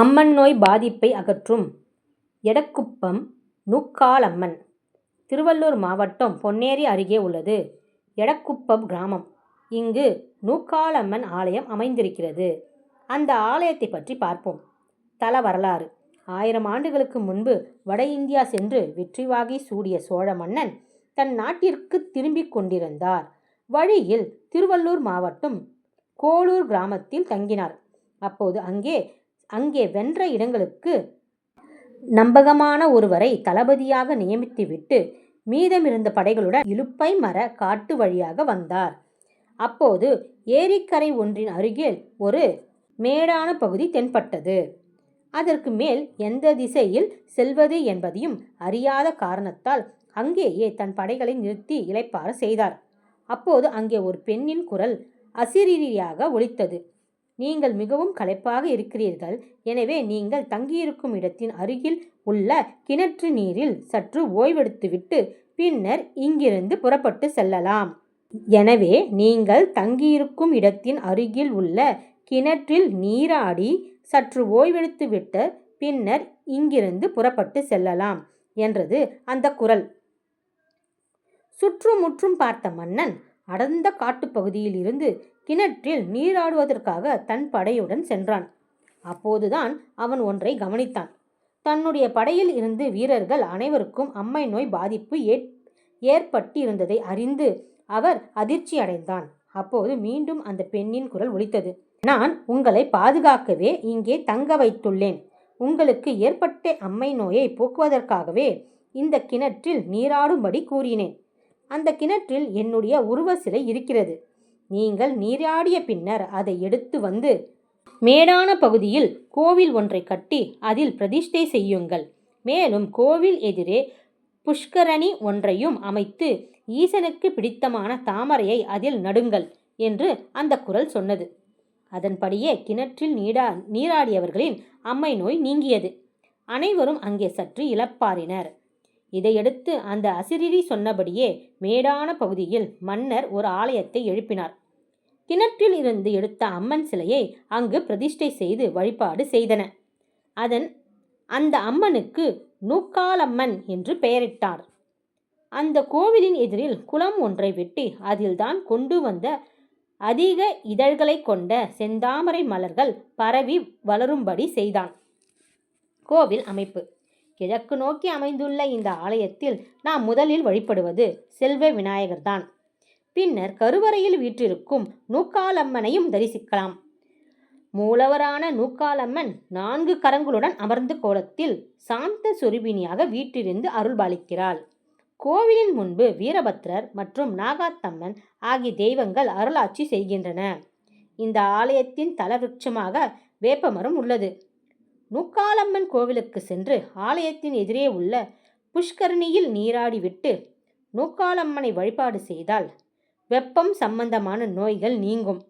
அம்மன் நோய் பாதிப்பை அகற்றும் எடக்குப்பம் நூக்காலம்மன் திருவள்ளூர் மாவட்டம் பொன்னேரி அருகே உள்ளது எடக்குப்பம் கிராமம். இங்கு நூக்காலம்மன் ஆலயம் அமைந்திருக்கிறது. அந்த ஆலயத்தை பற்றி பார்ப்போம். தல வரலாறு ஆயிரம் ஆண்டுகளுக்கு முன்பு வட இந்தியா சென்று வெற்றிவாகி சூடிய சோழ மன்னன் தன் நாட்டிற்கு திரும்பிக் கொண்டிருந்தார். வழியில் திருவள்ளூர் மாவட்டம் கோளூர் கிராமத்தில் தங்கினார். அப்போது அங்கே அங்கே வென்ற இடங்களுக்கு நம்பகமான ஒருவரை தளபதியாக நியமித்துவிட்டு மீதமிருந்த படைகளுடன் இலுப்பை மர காட்டு வழியாக வந்தார். அப்போது ஏரிக்கரை ஒன்றின் அருகில் ஒரு மேடான பகுதி தென்பட்டது. அதற்கு மேல் எந்த திசையில் செல்வது என்பதையும் அறியாத காரணத்தால் அங்கேயே தன் படைகளை நிறுத்தி இளைப்பாற செய்தார். அப்போது அங்கே ஒரு பெண்ணின் குரல் அசிரீரியாக ஒலித்தது. நீங்கள் மிகவும் களைப்பாக இருக்கிறீர்கள். எனவே நீங்கள் தங்கியிருக்கும் இடத்தின் அருகில் உள்ள கிணற்று நீரில் சற்று ஓய்வெடுத்துவிட்டு பின்னர் இங்கிருந்து புறப்பட்டு செல்லலாம். எனவே நீங்கள் தங்கியிருக்கும் இடத்தின் அருகில் உள்ள கிணற்றில் நீராடி சற்று ஓய்வெடுத்துவிட்டு பின்னர் இங்கிருந்து புறப்பட்டு செல்லலாம் என்றது அந்த குரல். சுற்றுமுற்றும் பார்த்த மன்னன் அடர்ந்த காட்டுப்பகுதியில் இருந்து கிணற்றில் நீராடுவதற்காக தன் படையுடன் சென்றான். அப்போதுதான் அவன் ஒன்றை கவனித்தான். தன்னுடைய படையில் இருந்து வீரர்கள் அனைவருக்கும் அம்மை நோய் பாதிப்பு ஏற்பட்டிருந்ததை அறிந்து அவர் அதிர்ச்சி அடைந்தான் அப்போது மீண்டும் அந்த பெண்ணின் குரல் ஒலித்தது. நான் உங்களை பாதுகாக்கவே இங்கே தங்க வைத்துள்ளேன். உங்களுக்கு ஏற்பட்ட அம்மை நோயை போக்குவதற்காகவே இந்த கிணற்றில் நீராடும்படி கூறினேன். அந்த கிணற்றில் என்னுடைய உருவ சிலை இருக்கிறது. நீங்கள் நீராடிய பின்னர் அதை எடுத்து வந்து மேடான பகுதியில் கோவில் ஒன்றை கட்டி அதில் பிரதிஷ்டை செய்யுங்கள். மேலும் கோவில் எதிரே புஷ்கரணி ஒன்றையும் அமைத்து ஈசனுக்கு பிடித்தமான தாமரையை அதில் நடுங்கள் என்று அந்த குரல் சொன்னது. அதன்படியே கிணற்றில் நீடா நீராடியவர்களின் அம்மை நோய் நீங்கியது. அனைவரும் அங்கே சற்று இழப்பாறினர் இதையடுத்து அந்த அசிரிரி சொன்னபடியே மேடான பகுதியில் மன்னர் ஒரு ஆலயத்தை எழுப்பினார். கிணற்றில் இருந்து எடுத்த அம்மன் சிலையை அங்கு பிரதிஷ்டை செய்து வழிபாடு செய்தன. அதன் அந்த அம்மனுக்கு நூக்காலம்மன் என்று பெயரிட்டார். அந்த கோவிலின் எதிரில் குளம் ஒன்றை வெட்டி அதில்தான் கொண்டு வந்த அதிக இதழ்களைக் கொண்ட செந்தாமரை மலர்கள் பரவி வளரும்படி செய்தான். கோவில் அமைப்பு கிழக்கு நோக்கி அமைந்துள்ள இந்த ஆலயத்தில் நாம் முதலில் வழிபடுவது செல்வ விநாயகர்தான். பின்னர் கருவறையில் வீற்றிருக்கும் நூக்காலம்மனையும் தரிசிக்கலாம். மூலவரான நூக்காலம்மன் நான்கு கரங்களுடன் அமர்ந்த கோலத்தில் சாந்த சொரூபிணியாக வீற்றிருந்து அருள்பாலிக்கிறாள். கோவிலின் முன்பு வீரபத்ரர் மற்றும் நாகாத்தம்மன் ஆகிய தெய்வங்கள் அருளாட்சி செய்கின்றன. இந்த ஆலயத்தின் தலவிருட்சமாக வேப்பமரம் உள்ளது. நூக்காலம்மன் கோவிலுக்கு சென்று ஆலயத்தின் எதிரே உள்ள புஷ்கரணியில் நீராடிவிட்டு நூக்காலம்மனை வழிபாடு செய்தால் வெப்பம் சம்பந்தமான நோய்கள் நீங்கும்.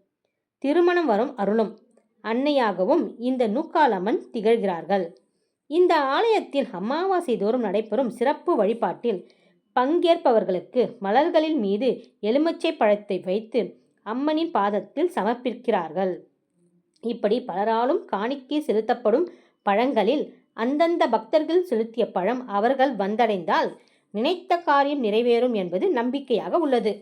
திருமணம் வரும் அருளும் அன்னையாகவும் இந்த நூக்காலம்மன் திகழ்கிறார்கள். இந்த ஆலயத்தில் அமாவாசை தோறும் நடைபெறும் சிறப்பு வழிபாட்டில் பங்கேற்பவர்களுக்கு மலர்களின் மீது எலுமிச்சை பழத்தை வைத்து அம்மனின் பாதத்தில் சமர்ப்பிக்கிறார்கள். இப்படி பலராலும் காணிக்கை செலுத்தப்படும் பழங்களில் அந்தந்த பக்தர்கள் செலுத்திய பழம் அவர்கள் வந்தடைந்தால் நினைத்த காரியம் நிறைவேறும் என்பது நம்பிக்கையாக உள்ளது.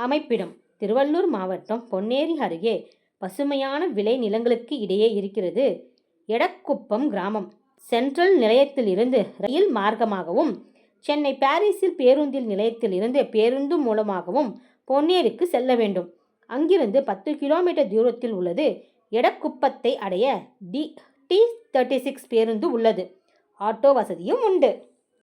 அமைப்பிடம் திருவள்ளூர் மாவட்டம் பொன்னேரி அருகே பசுமையான விளை நிலங்களுக்கு இடையே இருக்கிறது எடக்குப்பம் கிராமம். சென்ட்ரல் நிலையத்திலிருந்து ரயில் மார்க்கமாகவும் சென்னை பாரிஸில் பேருந்தில் நிலையத்தில் இருந்து பேருந்து மூலமாகவும் பொன்னேரிக்கு செல்ல வேண்டும். அங்கிருந்து பத்து கிலோமீட்டர் தூரத்தில் உள்ளது. எடக்குப்பத்தை அடைய டி. டி. தேர்ட்டி சிக்ஸ் பேருந்து உள்ளது. ஆட்டோ வசதியும் உண்டு.